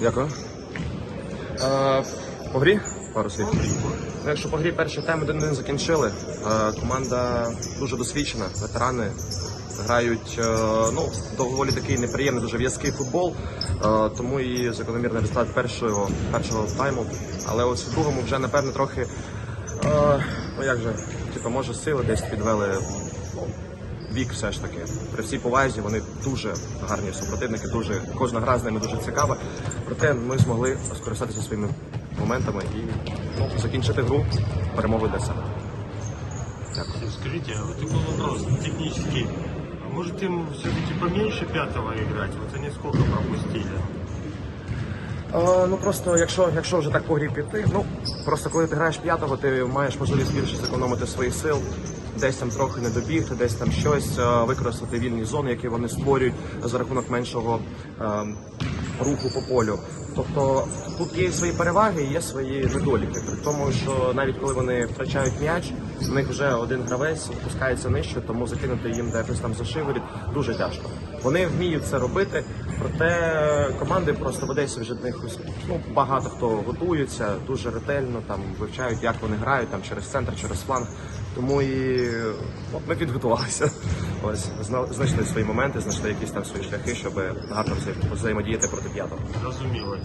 Дякую. Е, по грі? Пару слів. Ну, Якщо по грі перший тайм 1-1 закінчили, е, команда дуже досвідчена, ветерани грають е, ну, доволі такий неприємний, дуже в'язкий футбол, е, тому і закономірний результат першого, першого тайму. Але ось в другому вже, напевно, трохи, е, ну як же, типу, може сили десь підвели. Вік все ж таки. При всій повазі вони дуже гарні супротивники, дуже кожна гра з ними дуже цікава. Проте ми змогли скористатися своїми моментами і ну, закінчити гру перемоги для себе. Скажите, а вот такой вопрос технический. А Может им все-таки поменьше пятого играть? Вот они сколько пропустили? Е, ну просто якщо, якщо вже так по грі піти, ну просто коли ти граєш п'ятого, ти маєш можливість більше зекономити своїх сил, десь там трохи не добігти, десь там щось, е, використати вільні зони, які вони створюють за рахунок меншого е, руху по полю. Тобто тут є свої переваги є свої недоліки. При тому, що навіть коли вони втрачають м'яч, в них вже один гравець опускається нижче, тому закинути їм десь там за шиворіт дуже тяжко. Вони вміють це робити, проте команди просто в Одесі вже них ну, багато хто готується дуже ретельно, там вивчають, як вони грають там через центр, через фланг. Тому і от ми підготувалися. Ось знайшли свої моменти, знайшли якісь там свої шляхи, щоб гарно взаєм- взаємодіяти проти п'ятого. Зрозуміло,